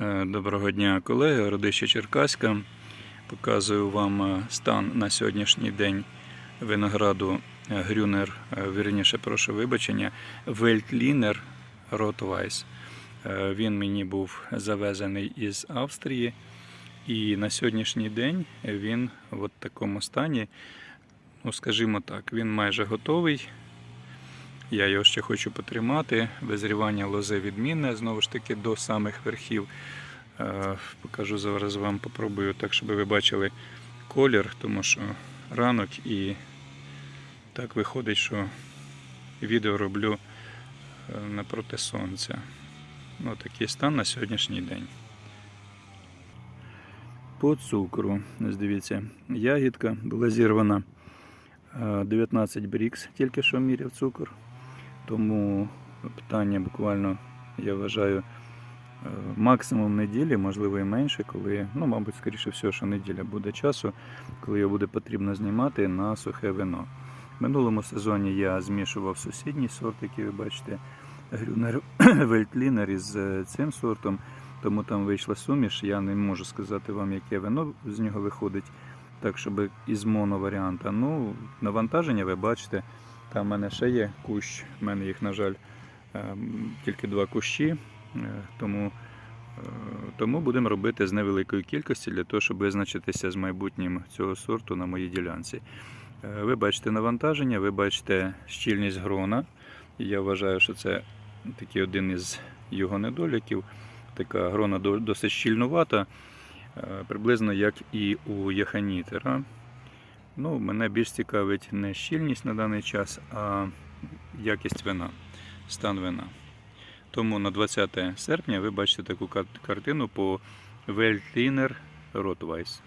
Е, Доброго дня, колеги. Родище Черкаська. Показую вам е, стан на сьогоднішній день винограду е, Грюнер, вірніше, прошу вибачення, Вельтлінер Ротвайс. Він мені був завезений із Австрії. І на сьогоднішній день він в такому стані, ну скажімо так, він майже готовий. Я його ще хочу потримати. Визрівання лози відмінне, знову ж таки, до самих верхів. Е, Покажу зараз вам, попробую так, щоб ви бачили колір, тому що ранок і так виходить, що відео роблю е, напроти сонця. Ну, такий стан на сьогоднішній день. По цукру, дивіться, ягідка була зірвана е, 19 брікс, тільки що міряв цукор. Тому питання буквально, я вважаю, е, максимум неділі, можливо і менше, коли, ну, мабуть, скоріше всього, що неділя буде часу, коли його буде потрібно знімати на сухе вино. В минулому сезоні я змішував сусідній сорт, який ви бачите, Грюнер Вельтлінер із е, цим сортом, тому там вийшла суміш. Я не можу сказати вам, яке вино з нього виходить, так, щоб із моноваріанта. Ну, навантаження ви бачите. Там в мене ще є кущ, в мене їх, на жаль, ем, тільки два кущі, е, тому, е, тому будемо робити з невеликої кількості для того, щоб визначитися з майбутнім цього сорту на моїй ділянці. Е, Ви бачите навантаження, ви бачите щільність грона. Я вважаю, що це такий один із його недоліків. Така грона досить щільнувата, е, приблизно як і у яханітера. Ну, мене більш цікавить не щільність на даний час, а якість вина, стан вина. Тому на 20 серпня ви бачите таку картину по Вельтінер Ротвайс.